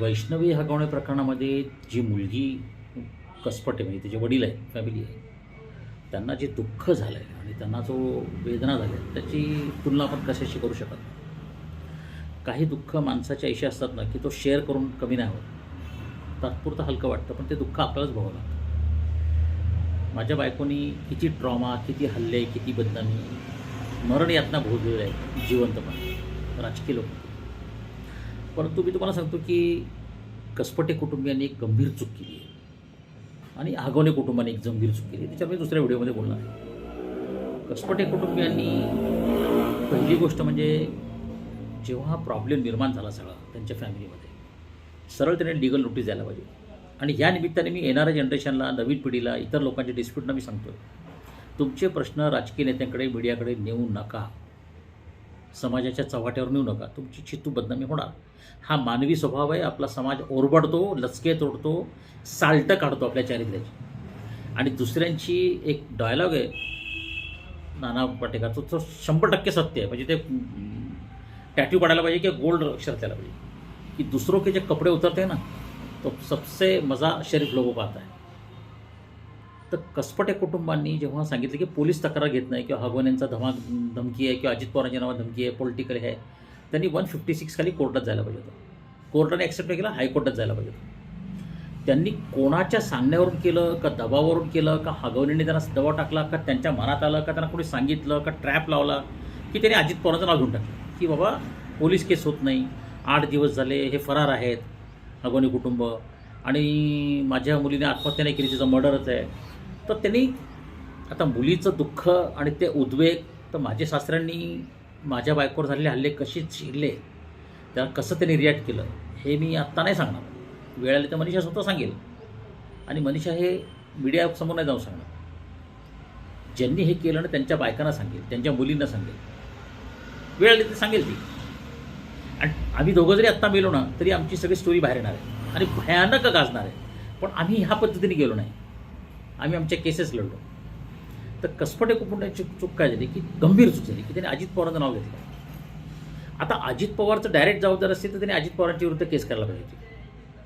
वैष्णवी हगवणे प्रकरणामध्ये जी मुलगी कसपटे म्हणजे तिचे वडील आहे फॅमिली आहे त्यांना जे दुःख झालं आहे आणि त्यांना जो वेदना झाल्या आहेत, त्याची तुलना आपण कशाशी करू शकत नाही. काही दुःख माणसाच्या अशी असतात ना की तो शेअर करून कमी नाही होत. तात्पुरतं हलकं वाटतं पण ते दुःख आपल्यालाच भोगावं लागतं. माझ्या बायकोनी किती ट्रॉमा किती हल्ले किती बदनामी मरण यातना भोगलेलं आहे जिवंतपणे. राजकीय लोक. परंतु मी तुम्हाला सांगतो की कसपटे कुटुंबियांनी एक गंभीर चूक केली आहे. आणि आगवणे कुटुंबाने एक गंभीर चूक केली त्याच्यावर मी दुसऱ्या व्हिडिओमध्ये बोलणार आहे. कसपटे कुटुंबियांनी पहिली गोष्ट म्हणजे जेव्हा हा प्रॉब्लेम निर्माण झाला सगळा त्यांच्या फॅमिलीमध्ये सरळ त्याने लिगल नोटीस द्यायला पाहिजे. आणि या निमित्ताने मी येणाऱ्या जनरेशनला नवीन पिढीला इतर लोकांच्या डिस्प्यूटना मी सांगतो तुमचे प्रश्न राजकीय नेत्यांकडे मीडियाकडे नेऊ नका. समाजाच्या चव्हाट्यावर नेऊ नका. तुमची चित्तू बदनामी होणार. हा मानवी स्वभाव आहे. आपला समाज ओरबडतो लचके तोडतो साल्टं काढतो आपल्या चारित्र्याची. आणि दुसऱ्यांची एक डायलॉग आहे. नाना पाटेकरचा तो शंभर टक्के सत्य आहे. म्हणजे ते टॅट्यू पडायला पाहिजे किंवा गोल्ड अक्षर त्याला पाहिजे. की दुसरो के जे कपड़े उतरते हैं ना तो सबसे मज़ा शरीफ लोगों को आता है तर कसपटे कुटुंबांनी जेव्हा सांगितलं की पोलीस तक्रार घेत नाही किंवा हगवण्यांचा धमा धमकी आहे किंवा अजित पवारांच्या नावात धमकी आहे पॉलिटिकल आहे त्यांनी वन फिफ्टी सिक्स खाली कोर्टात जायला पाहिजे होतं. कोर्टाने ॲक्सेप्ट नाही केलं हायकोर्टात जायला पाहिजे होतं. त्यांनी कोणाच्या सांगण्यावरून केलं का दबावावरून केलं का हगवणीने त्यांना दबाव टाकला का त्यांच्या मनात आलं का त्यांना कोणी सांगितलं का ट्रॅप लावला की त्यांनी अजित पवारांचं नाव घेऊन टाकलं की बाबा पोलीस केस होत नाही आठ दिवस झाले हे फरार आहेत हगवणी कुटुंब. आणि माझ्या मुलीने आत्महत्या नाही केली तिचं मर्डरच आहे. तर त्यांनी आता मुलीचं दुःख आणि ते उद्वेग तर माझ्या सासऱ्यांनी माझ्या बायकोवर झालेले हल्ले कसे झेलले त्याला कसं त्यांनी रिॲक्ट केलं हे मी आत्ता नाही सांगणार. वेळ आली तर मनीषा स्वतः सांगेल. आणि मनीषा हे मीडियासमोर नाही जाऊन सांगणार. ज्यांनी हे केलं ना त्यांच्या बायकांना सांगेल त्यांच्या मुलींना सांगेल. वेळ आली तर सांगेल ती. आणि आम्ही दोघं जरी आत्ता मेलो ना तरी आमची सगळी स्टोरी बाहेर येणार आहे. आणि भयानक गाजणार आहे. पण आम्ही ह्या पद्धतीने गेलो नाही. आम्ही आमच्या केसेस लढलो. तर कसपटे कुटुंबाची चूक काय झाली की गंभीर चूक झाली की त्याने अजित पवारांचं नाव घेतलं. आता अजित पवारचं डायरेक्ट जबाबदार असते तर त्याने अजित पवारांच्या विरुद्ध केस करायला पाहिजे. होती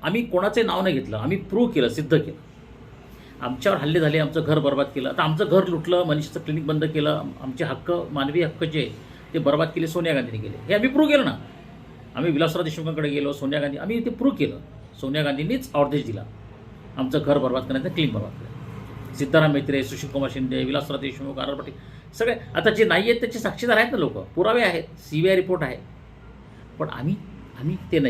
आम्ही कोणाचंही नाव नाही घेतलं आम्ही प्रूव्ह केलं सिद्ध केलं. आमच्यावर हल्ले झाले आमचं घर बर्बाद केलं. आता आमचं घर लुटलं मनीषचं क्लिनिक बंद केलं आमचे हक्क मानवी हक्क जे ते बर्बाद केले सोनिया गांधीने केले. हे आम्ही प्रूव्ह केलं ना. आम्ही विलासराव देशमुखांकडे गेलो सोनिया गांधी आम्ही ते प्रूव्ह केलं. सोनिया गांधींनीच ऑर्देश दिला. आमचं घर बर्बाद करण्याचं क्लीन बर्बाद केलं सिद्धाराम मैत्रे सुशीलकुमार शिंदे विलासराव देशमुख आर पाटील सगळे. आता जे नाही आहेत त्याचे साक्षीदार आहेत ना लोक. पुरावे आहेत. सी बी आय रिपोर्ट आहे. पण आम्ही आम्ही ते नाही.